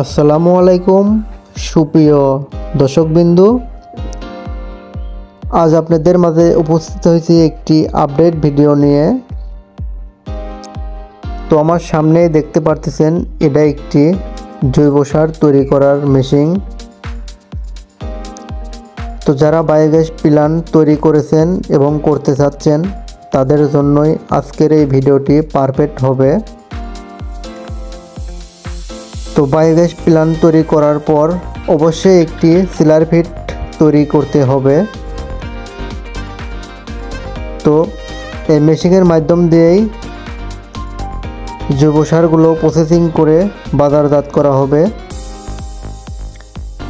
আসসালামু আলাইকুম, সুপ্রিয় দর্শকবিন্দু। আজ আপনাদের মাঝে উপস্থিত হয়েছি একটি আপডেট ভিডিও নিয়ে। তো আমার সামনে দেখতে পারতেছেন, এটা একটি জৈব সার তৈরি করার মেশিন। তো যারা বায়োগ্যাস প্ল্যান তৈরি করেছেন এবং করতে চাচ্ছেন, তাদের জন্যই আজকের এই ভিডিওটি পারফেক্ট হবে। তো বায়োগ্যাস প্ল্যান তৈরি করার পর অবশ্যই একটি সিলার ফিট তৈরি করতে হবে। তো এই মেশিনের মাধ্যম দিয়েই জৈব সারগুলো প্রসেসিং করে বাজারজাত করা হবে।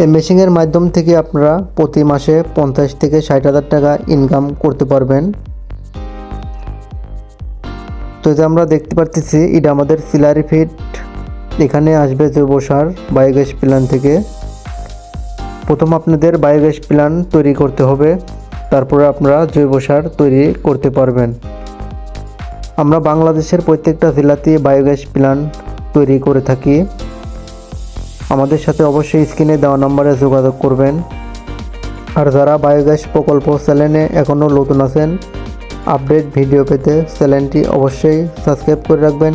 এই মেশিনের মাধ্যম থেকে আপনারা প্রতি মাসে পঞ্চাশ থেকে ষাট হাজার টাকা ইনকাম করতে পারবেন। তো যে আমরা দেখতে পারতেছি, এটা আমাদের সিলারি ফিট এখানে আসবে জৈব সার বায়োগ্যাস প্ল্যান থেকে। প্রথম আপনাদের বায়োগ্যাস প্ল্যান তৈরি করতে হবে। তারপরে আপনারা জৈব সার তৈরি করতে পারবেন। আমরা বাংলাদেশের প্রত্যেকটা জেলাতে বায়োগ্যাস প্ল্যান তৈরি করে থাকি। আমাদের সাথে অবশ্যই স্ক্রিনে দেওয়া নম্বরে যোগাযোগ করবেন। আর যারা বায়োগ্যাস প্রকল্প চ্যানেলে এখনও নতুন আছেন, আপডেট ভিডিও পেতে চ্যানেলটি অবশ্যই সাবস্ক্রাইব করে রাখবেন।